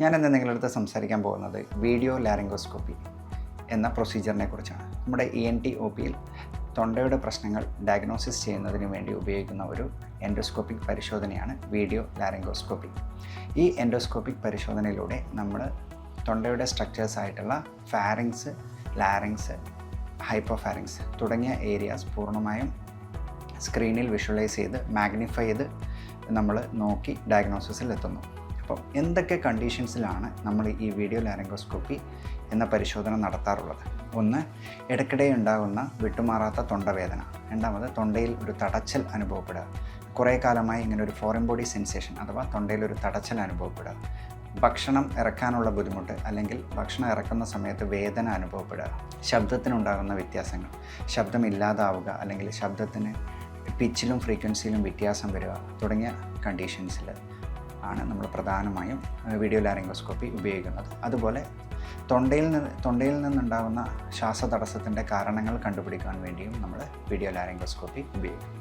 ഞാൻ ഇന്ന് നിങ്ങളുടെ അടുത്ത് സംസാരിക്കാൻ പോകുന്നത്? വീഡിയോ ലാരിംഗോസ്കോപ്പി എന്ന പ്രൊസീജിയറിനെ കുറിച്ചാണ്. നമ്മുടെ ഇ എൻ ടി ഒ പിയിൽ തൊണ്ടയുടെ പ്രശ്നങ്ങൾ ഡയഗ്നോസിസ് ചെയ്യുന്നതിന് വേണ്ടി ഉപയോഗിക്കുന്ന ഒരു എൻഡോസ്കോപ്പിക് പരിശോധനയാണ് വീഡിയോ ലാരിംഗോസ്കോപ്പി ഈ എൻഡോസ്കോപ്പിക് പരിശോധനയിലൂടെ നമ്മൾ തൊണ്ടയുടെ സ്ട്രക്ചേഴ്സ് ആയിട്ടുള്ള ഫാരിങ്സ് ലാരിങ്സ് ഹൈപ്പോഫാരിങ്സ് തുടങ്ങിയ ഏരിയാസ് പൂർണമായും സ്ക്രീനിൽ വിഷ്വലൈസ് ചെയ്ത് മാഗ്നിഫൈ ചെയ്ത് നമ്മൾ നോക്കി ഡയഗ്നോസിസിൽ എത്തുന്നു. അപ്പോൾ എന്തൊക്കെ കണ്ടീഷൻസിലാണ് നമ്മൾ ഈ വീഡിയോ ലാരംഗോസ്കോപ്പി എന്ന പരിശോധന നടത്താറുള്ളത്? ഒന്ന് ഇടയ്ക്കിടെ ഉണ്ടാകുന്ന വിട്ടുമാറാത്ത തൊണ്ടവേദന. രണ്ടാമത് തൊണ്ടയിൽ ഒരു തടച്ചൽ അനുഭവപ്പെടുക. കുറേ കാലമായി ഇങ്ങനെ ഒരു ഫോറിൻ ബോഡി സെൻസേഷൻ അഥവാ തൊണ്ടയിൽ ഒരു തടച്ചൽ അനുഭവപ്പെടുക. ഭക്ഷണം ഇറക്കാനുള്ള ബുദ്ധിമുട്ട് അല്ലെങ്കിൽ ഭക്ഷണം ഇറക്കുന്ന സമയത്ത് വേദന അനുഭവപ്പെടുക. ശബ്ദത്തിനുണ്ടാകുന്ന വ്യത്യാസങ്ങൾ. ശബ്ദം ഇല്ലാതാവുക അല്ലെങ്കിൽ ശബ്ദത്തിന് പിച്ചിലും ഫ്രീക്വൻസിയിലും വ്യത്യാസം വരിക തുടങ്ങിയ കണ്ടീഷൻസിൽ ആണ് നമ്മൾ പ്രധാനമായും വീഡിയോ ലാരിംഗോസ്കോപ്പി ഉപയോഗിക്കുന്നത്. അതുപോലെ തൊണ്ടയിൽ നിന്ന് തൊണ്ടയിൽ നിന്നുണ്ടാകുന്ന ശ്വാസതടസ്സത്തിന്റെ കാരണങ്ങൾ കണ്ടുപിടിക്കാൻ വേണ്ടിയും നമ്മൾ വീഡിയോ ലാരിംഗോസ്കോപ്പി ഉപയോഗിക്കും